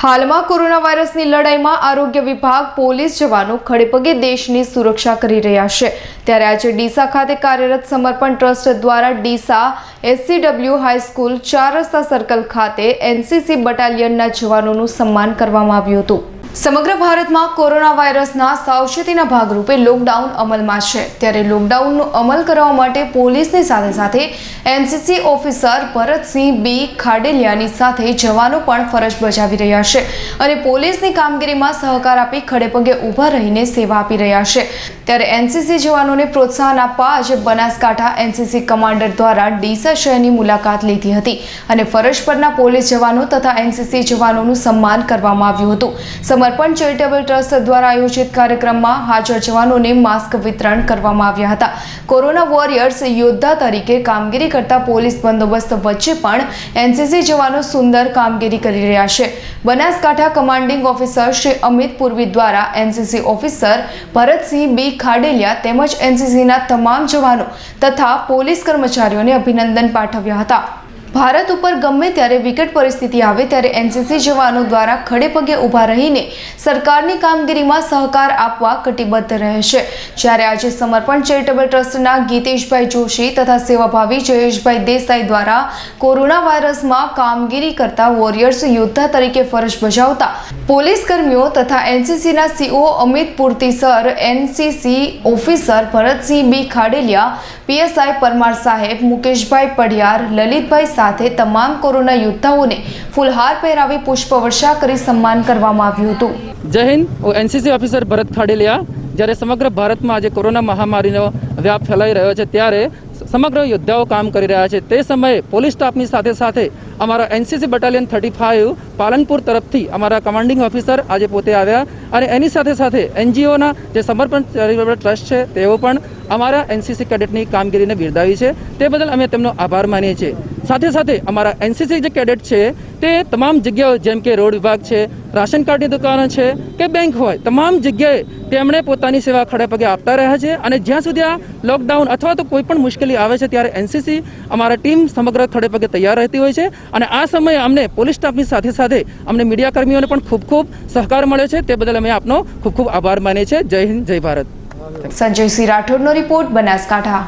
હાલમાં કોરોના વાયરસની લડાઈમાં આરોગ્ય વિભાગ, પોલીસ જવાનો ખડેપગે દેશની સુરક્ષા કરી રહ્યા છે. ત્યારે આજે ડીસા ખાતે કાર્યરત સમર્પણ ટ્રસ્ટ દ્વારા ડીસા એસસીડબલ્યુ હાઈસ્કૂલ ચાર રસ્તા સર્કલ ખાતે એનસીસી બટાલિયનના જવાનોનું સન્માન કરવામાં આવ્યું હતું. સમગ્ર ભારતમાં કોરોના વાયરસના સાવચેતીના ભાગરૂપે લોકડાઉન અમલમાં છે. ત્યારે લોકડાઉનનો અમલ કરવા માટે પોલીસની સાથે સાથે એનસીસી ઓફિસર ભરતસિંહ બી ખાડેલિયાની સાથે જવાનો પણ ફરજ બજાવી રહ્યા છે અને પોલીસની કામગીરીમાં સહકાર આપી ખડેપગે ઊભા રહીને સેવા આપી રહ્યા છે. ત્યારે એનસીસી જવાનોને પ્રોત્સાહન આપવા આજે બનાસકાંઠા એનસીસી કમાન્ડર દ્વારા ડીસા શહેરની મુલાકાત લીધી હતી અને ફરજ પરના પોલીસ જવાનો તથા એનસીસી જવાનોનું સન્માન કરવામાં આવ્યું હતું. સમર્પણ ચેરિટેબલ ટ્રસ્ટ દ્વારા આયોજિત કાર્યક્રમમાં હાજર જવાનોને માસ્ક વિતરણ કરવામાં આવ્યા હતા. કોરોના વોરિયર્સ યોદ્ધા તરીકે કામગીરી કરતા પોલીસ બંદોબસ્ત વચ્ચે પણ એનસીસી જવાનો સુંદર કામગીરી કરી રહ્યા છે. બનાસકાંઠા કમાન્ડિંગ ઓફિસર શ્રી અમિત પૂર્વી દ્વારા NCC officer Bharatsinh B Khadeliya તેમજ એનસીસીના તમામ જવાનો તથા પોલીસ કર્મચારીઓને અભિનંદન પાઠવ્યા હતા. ભારત ઉપર ગમે ત્યારે વિકટ પરિસ્થિતિ આવે ત્યારે એનસીસી જવાનો દ્વારા ખડે પગે ઊભા રહીને સરકારની કામગીરીમાં સહકાર આપવા કટિબદ્ધ રહે છે જ્યારે આજે સમર્પણ ચેરિટેબલ ટ્રસ્ટના ગીતેશભાઈ જોશી તથા સેવાભાવી જયેશભાઈ દેસાઈ દ્વારા કોરોના વાયરસમાં કામગીરી કરતા વોરિયર્સ યોદ્ધા તરીકે ફરજ બજાવતા પોલીસ કર્મીઓ તથા એનસીસીના CO Amit Purti sir NCC officer Bharatsinh B Khadeliya, PSI Parmar સાહેબ, મુકેશભાઈ પઢિયાર, લલિતભાઈ સાથે તમામ કોરોના યોદ્ધાઓને ફુલહાર પહેરાવી પુષ્પવર્ષા કરી સન્માન કરવામાં આવ્યું હતું. જય Hind. NCC officer Bharat Khadeliya. જ્યારે સમગ્ર ભારતમાં આજે કોરોના મહામારીનો વ્યાપ ફેલાઈ રહ્યો છે, ત્યારે સમગ્ર યોદ્ધાઓ કામ કરી રહ્યા છે. તે સમયે પોલીસ સ્ટાફની સાથે સાથે અમારા NCC battalion thirty five Palanpur તરફથી અમારા કમાન્ડિંગ ઓફિસર આજે પોતે આવ્યા અને એની સાથે સાથે એનજીઓના જે સમર્પણ ચેરિટેબલ ટ્રસ્ટ છે, તેઓ પણ અમારા એનસીસી કેડેટની કામગીરીને બિરદાવી છે. તે બદલ અમે તેમનો આભાર માનીએ છીએ. સાથે સાથે અમારા એનસીસી જે કેડેટ છે, તે તમામ જગ્યાઓ જેમ કે રોડ વિભાગ છે, રાશન કાર્ડની દુકાનો છે કે બેંક હોય, તમામ જગ્યાએ તેમણે પોતાની સેવા ખડે પગે આપતા રહ્યા છે અને જ્યાં સુધી આ લોકડાઉન અથવા તો કોઈ પણ મુશ્કેલી આવે છે ત્યારે એનસીસી અમારા ટીમ સમગ્ર ખડે પગે તૈયાર રહેતી હોય છે અને આ સમયે અમને પોલીસ સ્ટાફની સાથે સાથે અમને મીડિયા કર્મીઓને પણ ખૂબ ખૂબ સહકાર મળ્યો છે. તે બદલ અમે આપનો ખૂબ ખૂબ આભાર માનીએ છીએ. જય હિન્દ, જય ભારત. સંજયસિંહ રાઠોડનો રિપોર્ટ બનાસકાંઠા.